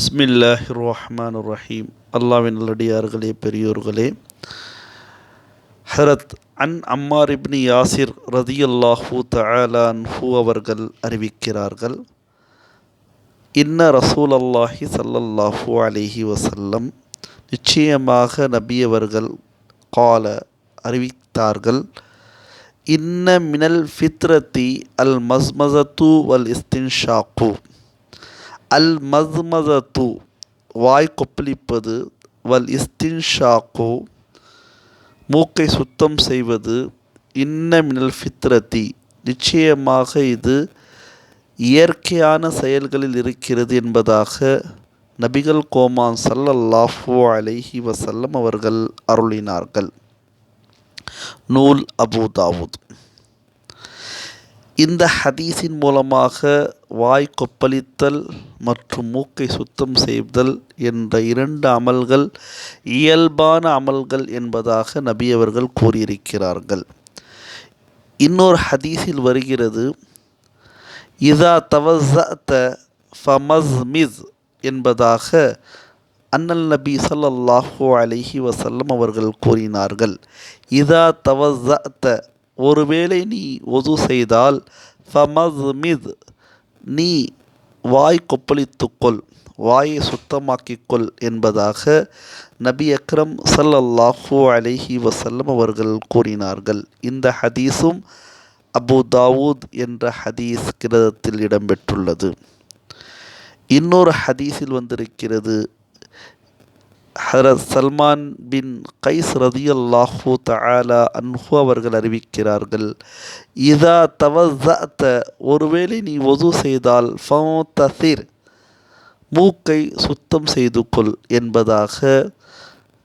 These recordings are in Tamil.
பிஸ்மில்லாஹ் ரஹ்மான் ரஹீம் அல்லாவின் நல்லடியார்களே பெரியோர்களே. ஹரத் அன் அம்மார் இப்னி யாசிர் ரதி அல்லாஹூ அன்ஹு அவர்கள் அறிவிக்கிறார்கள் இன்ன ரசூல் அல்லாஹி சல்லல்லாஹூ அலிஹி வசல்லம் நிச்சயமாக நபியவர்கள் கால அறிவித்தார்கள் இன்ன மினல் ஃபித்ரத்தி அல் மஸ்மசத்து வல் இஸ்தின்ஷாக்கு. அல் மஸ்மதத்து வாய் கொப்பளிப்பது வல் இஸ்தின்ஷாக்கோ மூக்கை சுத்தம் செய்வது இன்ன மினல் ஃபித்ரதி. நிச்சயமாக இது இயற்கையான செயல்களில் இருக்கிறது என்பதாக நபிகள் கோமான் சல்லல்லாஹு அலைஹி வசல்லம் அவர்கள் அருளினார்கள். நூல் அபு தாவூத். இந்த ஹதீஸின் மூலமாக வாய் கொப்பளித்தல் மற்றும் மூக்கை சுத்தம் செய்தல் என்ற இரண்டு அமல்கள் இயல்பான அமல்கள் என்பதாக நபி அவர்கள் கூறியிருக்கிறார்கள். இன்னொரு ஹதீஸில் வருகிறது இதா தவசத்த ஃபமஸ்மிஸ் என்பதாக அண்ணல் நபி சல்லல்லாஹு அலிஹி வசல்லம் அவர்கள் கூறினார்கள். இதா தவசத்த ஒருவேளை நீ ஒது செய்தால் ஃபமஸ்மித் நீ வாய் கொப்பளித்துக்கொள் வாயை சுத்தமாக்கிக்கொள் என்பதாக நபி அக்ரம் சல்லல்லாஹூ அலைஹி வசல்லம் அவர்கள் கூறினார்கள். இந்த ஹதீஸும் அபு தாவூத் என்ற ஹதீஸ் கிரதத்தில் இடம்பெற்றுள்ளது. இன்னொரு ஹதீஸில் வந்திருக்கிறது ஹரத் சல்மான் பின் கைஸ் ரதியல்லாஹூ தஆலா அன்ஹு அவர்கள் அறிவிக்கிறார்கள் இதா தவசத்த ஒருவேளை நீ ஒது செய்தால் ஃபௌதசிர் மூக்கை சுத்தம் செய்து கொள் என்பதாக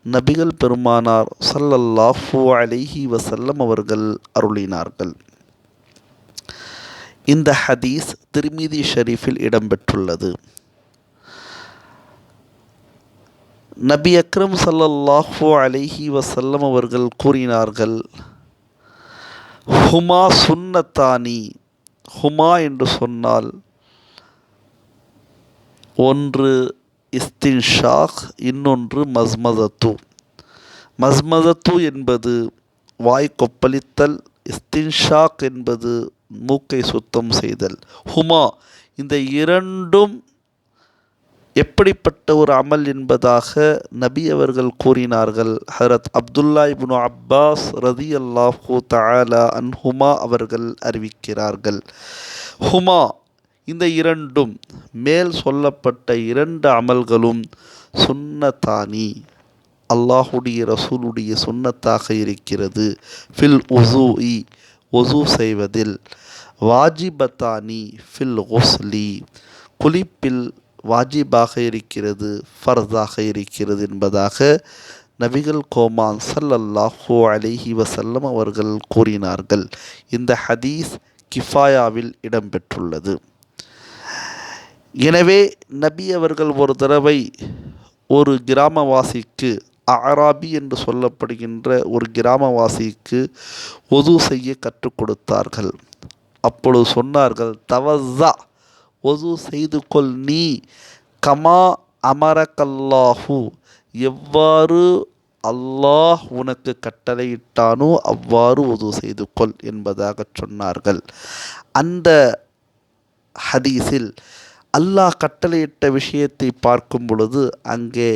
நபிகள் பெருமானார் சல்லல்லாஹூ அலிஹி வசல்லம் அவர்கள் அருளினார்கள். இந்த ஹதீஸ் திருமிதி ஷரீஃபில் இடம்பெற்றுள்ளது நபி அக்ரம் சல்லல்லாஹு அலைஹி வசல்லம் அவர்கள் கூறினார்கள் ஹுமா சுன்னத்தானி. ஹுமா என்று சொன்னால் ஒன்று இஸ்தின்ஷாக் இன்னொன்று மஸ்மதத்து. மஸ்மதத்து என்பது வாய் கொப்பளித்தல் இஸ்தின்ஷாக் என்பது மூக்கை சுத்தம் செய்தல். ஹுமா இந்த இரண்டும் எப்படிப்பட்ட ஒரு அமல் என்பதாக நபி அவர்கள் கூறினார்கள். ஹரத் அப்துல்லா இப்னு அப்பாஸ் ரதி அல்லாஹூ அன் அன்ஹுமா அவர்கள் அறிவிக்கிறார்கள். ஹுமா இந்த இரண்டும் மேல் சொல்லப்பட்ட இரண்டு அமல்களும் சுன்னத்தானி. அல்லாஹுடைய ரசூலுடைய சுன்னத்தாக இருக்கிறது. ஃபில் உசூ இ ஒசு செய்வதில். வாஜிபத்தானி ஃபில் ஒஸ்லி குளிப்பில் வாஜிபாக இருக்கிறது ஃபர்தாக இருக்கிறது என்பதாக நபிகள் கோமான் சல்லல்லாஹூ அலிஹி வசல்லம் அவர்கள் கூறினார்கள். இந்த ஹதீஸ் கிஃபாயாவில் இடம்பெற்றுள்ளது. எனவே நபி அவர்கள் ஒரு தடவை ஒரு கிராமவாசிக்கு அராபி என்று சொல்லப்படுகின்ற ஒரு கிராமவாசிக்கு ஒது செய்ய கற்றுக் கொடுத்தார்கள். அப்பொழுது சொன்னார்கள் தவஸா ஒது செய்து கொள் நீ. கமா அமரக்கல்லாஹு எவ்வாறு அல்லாஹ் உனக்கு கட்டளையிட்டானோ அவ்வாறு உது செய்து கொள் என்பதாக சொன்னார்கள். அந்த ஹதீஸில் அல்லாஹ் கட்டளையிட்ட விஷயத்தை பார்க்கும் பொழுது அங்கே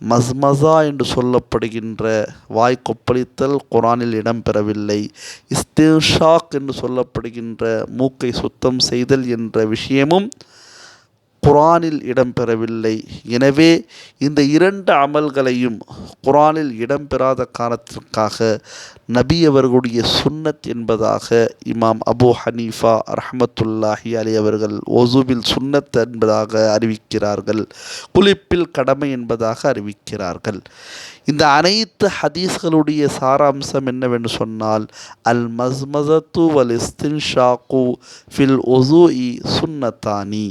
மஸ்மசா என்று சொல்லப்படுகின்ற வாய் கொப்பளித்தல் குரானில் இடம்பெறவில்லை. இஸ்திஷாக் என்று சொல்லப்படுகின்ற மூக்கை சுத்தம் செய்தல் என்ற விஷயமும் குரானில் இடம்பெறவில்லை. எனவே இந்த இரண்டு அமல்களையும் குரானில் இடம்பெறாத காரணத்திற்காக நபி அவர்களுடைய சுன்னத் என்பதாக இமாம் அபு ஹனீஃபா ரஹமத்துல்லாஹி அலி அவர்கள் ஒசுவில் சுன்னத் என்பதாக அறிவிக்கிறார்கள். குளிப்பில் கடமை என்பதாக அறிவிக்கிறார்கள். இந்த அனைத்து ஹதீஸ்களுடைய சாராம்சம் என்னவென்று சொன்னால் அல் மஸ்மசத்து வல் இஸ்தின்ஷாக்கு ஃபில் ஒசூஇ சுன்னத்தானி.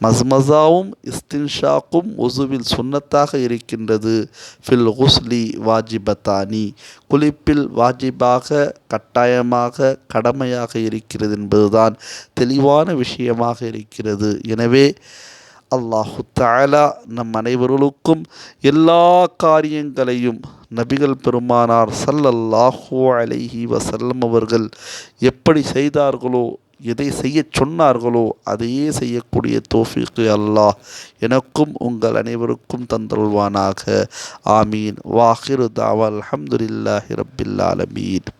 மஸ்மசாவும் இஸ்தின்ஷாக்கும் ஒசுவில் சுன்னத்தாக இருக்கின்றது. ஃபில் ஹுஸ்லி வாஜிபத்தானி. குளிப்பில் வாஜிபாக கட்டாயமாக கடமையாக இருக்கிறது என்பதுதான் தெளிவான விஷயமாக இருக்கிறது. எனவே அல்லாஹு தாலா நம் அனைவர்களுக்கும் எல்லா காரியங்களையும் நபிகள் பெருமானார் சல்லல்லாஹு அலைஹி வசல்லம் அவர்கள் எப்படி செய்தார்களோ எதை செய்ய சொன்னார்களோ அதையே செய்யக்கூடிய தோஃபிக்கு அல்லாஹ் எனக்கும் உங்கள் அனைவருக்கும் தந்தருள்வானாக. ஆமீன். வாஹிரு தாவல் அஹமதுல்லாஹி ரபில்லாலமீன்